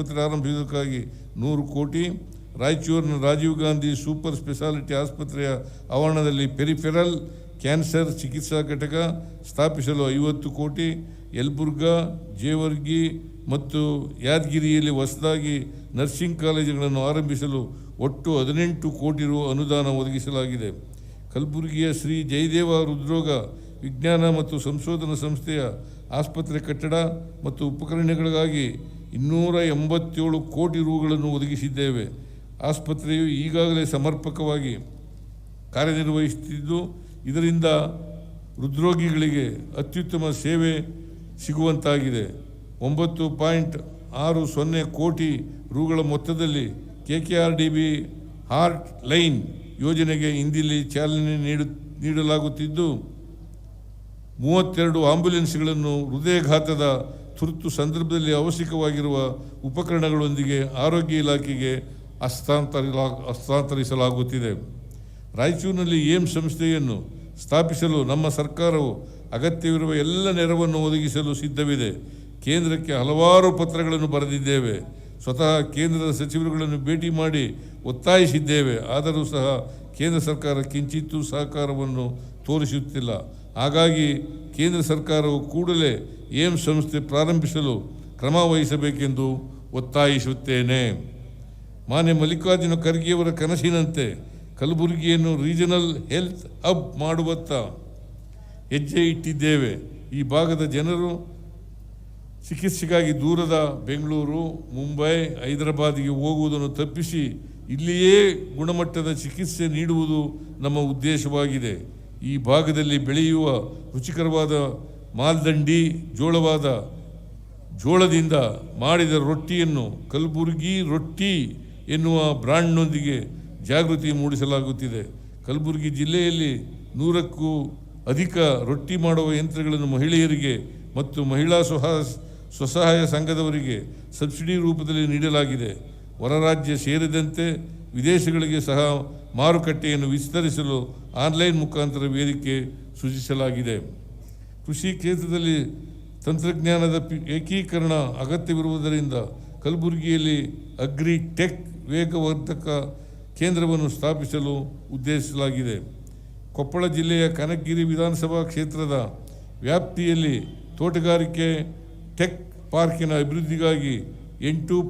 ಆಸ್ಪತ್ರೆ ಆರಂಭಿಸುವುದಕ್ಕಾಗಿ ನೂರು ಕೋಟಿ, ರಾಯಚೂರಿನ ರಾಜೀವ್ ಗಾಂಧಿ ಸೂಪರ್ ಸ್ಪೆಷಾಲಿಟಿ ಆಸ್ಪತ್ರೆಯ ಆವರಣದಲ್ಲಿ ಪೆರಿಫೆರಲ್ ಕ್ಯಾನ್ಸರ್ ಚಿಕಿತ್ಸಾ ಘಟಕ ಸ್ಥಾಪಿಸಲು ಐವತ್ತು ಕೋಟಿ, ಯಲಬುರ್ಗಾ, ಜೇವರ್ಗಿ ಮತ್ತು ಯಾದಗಿರಿಯಲ್ಲಿ ಹೊಸದಾಗಿ ನರ್ಸಿಂಗ್ ಕಾಲೇಜುಗಳನ್ನು ಆರಂಭಿಸಲು ಒಟ್ಟು ಹದಿನೆಂಟು ಕೋಟಿ ರು ಅನುದಾನ ಒದಗಿಸಲಾಗಿದೆ. ಕಲಬುರಗಿಯ ಶ್ರೀ ಜಯದೇವ ಹೃದ್ರೋಗ ವಿಜ್ಞಾನ ಮತ್ತು ಸಂಶೋಧನಾ ಸಂಸ್ಥೆಯ ಆಸ್ಪತ್ರೆ ಕಟ್ಟಡ ಮತ್ತು ಉಪಕರಣಗಳಿಗಾಗಿ ಇನ್ನೂರ ಎಂಬತ್ತೇಳು ಕೋಟಿ ರೂಗಳನ್ನು ಒದಗಿಸಿದ್ದೇವೆ. ಆಸ್ಪತ್ರೆಯು ಈಗಾಗಲೇ ಸಮರ್ಪಕವಾಗಿ ಕಾರ್ಯನಿರ್ವಹಿಸುತ್ತಿದ್ದು, ಇದರಿಂದ ಹೃದ್ರೋಗಿಗಳಿಗೆ ಅತ್ಯುತ್ತಮ ಸೇವೆ ಸಿಗುವಂತಾಗಿದೆ. ಒಂಬತ್ತು ಪಾಯಿಂಟ್ ಆರು ಸೊನ್ನೆ ಕೋಟಿ ರೂಗಳ ಮೊತ್ತದಲ್ಲಿ K K R D B heart line ಯೋಜನೆಗೆ ಇಂದಿಲ್ಲಿ ಚಾಲನೆ ನೀಡು, ನೀಡಲಾಗುತ್ತಿದ್ದು, ಮೂವತ್ತೆರಡು ಆಂಬ್ಯುಲೆನ್ಸ್ಗಳನ್ನು ಹೃದಯಘಾತದ ತುರ್ತು ಸಂದರ್ಭದಲ್ಲಿ ಅವಶ್ಯಕವಾಗಿರುವ ಉಪಕರಣಗಳೊಂದಿಗೆ ಆರೋಗ್ಯ ಇಲಾಖೆಗೆ ಹಸ್ತಾಂತರಿಲಾ ಹಸ್ತಾಂತರಿಸಲಾಗುತ್ತಿದೆ. ರಾಯಚೂರಿನಲ್ಲಿ ಏಮ್ಸ್ ಸಂಸ್ಥೆಯನ್ನು ಸ್ಥಾಪಿಸಲು ನಮ್ಮ ಸರ್ಕಾರವು ಅಗತ್ಯವಿರುವ ಎಲ್ಲ ನೆರವನ್ನು ಒದಗಿಸಲು ಸಿದ್ಧವಿದೆ. ಕೇಂದ್ರಕ್ಕೆ ಹಲವಾರು ಪತ್ರಗಳನ್ನು ಬರೆದಿದ್ದೇವೆ. ಸ್ವತಃ ಕೇಂದ್ರದ ಸಚಿವರುಗಳನ್ನು ಭೇಟಿ ಮಾಡಿ ಒತ್ತಾಯಿಸಿದ್ದೇವೆ. ಆದರೂ ಸಹ ಕೇಂದ್ರ ಸರ್ಕಾರ ಕಿಂಚಿತ್ತೂ ಸಹಕಾರವನ್ನು ತೋರಿಸುತ್ತಿಲ್ಲ. ಹಾಗಾಗಿ ಕೇಂದ್ರ ಸರ್ಕಾರವು ಕೂಡಲೇ ಏಮ್ಸ್ ಸಂಸ್ಥೆ ಪ್ರಾರಂಭಿಸಲು ಕ್ರಮ ವಹಿಸಬೇಕೆಂದು ಒತ್ತಾಯಿಸುತ್ತೇನೆ. ಮಾನ್ಯ ಮಲ್ಲಿಕಾರ್ಜುನ ಖರ್ಗೆಯವರ ಕನಸಿನಂತೆ ಕಲಬುರಗಿಯನ್ನು ರೀಜನಲ್ ಹೆಲ್ತ್ ಹಬ್ ಮಾಡುವತ್ತ ಹೆಜ್ಜೆ ಇಟ್ಟಿದ್ದೇವೆ. ಈ ಭಾಗದ ಜನರು ಚಿಕಿತ್ಸೆಗಾಗಿ ದೂರದ ಬೆಂಗಳೂರು, ಮುಂಬೈ, ಹೈದರಾಬಾದಿಗೆ ಹೋಗುವುದನ್ನು ತಪ್ಪಿಸಿ ಇಲ್ಲಿಯೇ ಗುಣಮಟ್ಟದ ಚಿಕಿತ್ಸೆ ನೀಡುವುದು ನಮ್ಮ ಉದ್ದೇಶವಾಗಿದೆ. ಈ ಭಾಗದಲ್ಲಿ ಬೆಳೆಯುವ ರುಚಿಕರವಾದ ಮಾಲ್ದಂಡಿ, ಜೋಳವಾದ ಜೋಳದಿಂದ ಮಾಡಿದ ರೊಟ್ಟಿಯನ್ನು ಕಲಬುರಗಿ ರೊಟ್ಟಿ ಎನ್ನುವ ಬ್ರ್ಯಾಂಡ್ನೊಂದಿಗೆ ಜಾಗೃತಿ ಮೂಡಿಸಲಾಗುತ್ತಿದೆ. ಕಲಬುರಗಿ ಜಿಲ್ಲೆಯಲ್ಲಿ ನೂರಕ್ಕೂ ಅಧಿಕ ರೊಟ್ಟಿ ಮಾಡುವ ಯಂತ್ರಗಳನ್ನು ಮಹಿಳೆಯರಿಗೆ ಮತ್ತು ಮಹಿಳಾ ಸ್ವಹ, ಸ್ವಸಹಾಯ ಸಂಘದವರಿಗೆ ಸಬ್ಸಿಡಿ ರೂಪದಲ್ಲಿ ನೀಡಲಾಗಿದೆ. ಹೊರ ಸೇರಿದಂತೆ ವಿದೇಶಗಳಿಗೆ ಸಹ ಮಾರುಕಟ್ಟೆಯನ್ನು ವಿಸ್ತರಿಸಲು ಆನ್ಲೈನ್ ಮುಖಾಂತರ ವೇದಿಕೆ ಸೂಚಿಸಲಾಗಿದೆ ಕೃಷಿ ಕ್ಷೇತ್ರದಲ್ಲಿ ತಂತ್ರಜ್ಞಾನದ ಏಕೀಕರಣ ಅಗತ್ಯವಿರುವುದರಿಂದ ಕಲಬುರಗಿಯಲ್ಲಿ ಅಗ್ರಿ ಟೆಕ್ ವೇಗವರ್ಧಕ ಕೇಂದ್ರವನ್ನು ಸ್ಥಾಪಿಸಲು ಉದ್ದೇಶಿಸಲಾಗಿದೆ. ಕೊಪ್ಪಳ ಜಿಲ್ಲೆಯ ಕನಕಗಿರಿ ವಿಧಾನಸಭಾ ಕ್ಷೇತ್ರದ ವ್ಯಾಪ್ತಿಯಲ್ಲಿ ತೋಟಗಾರಿಕೆ ಟೆಕ್ ಪಾರ್ಕಿನ ಅಭಿವೃದ್ಧಿಗಾಗಿ ಎಂಟು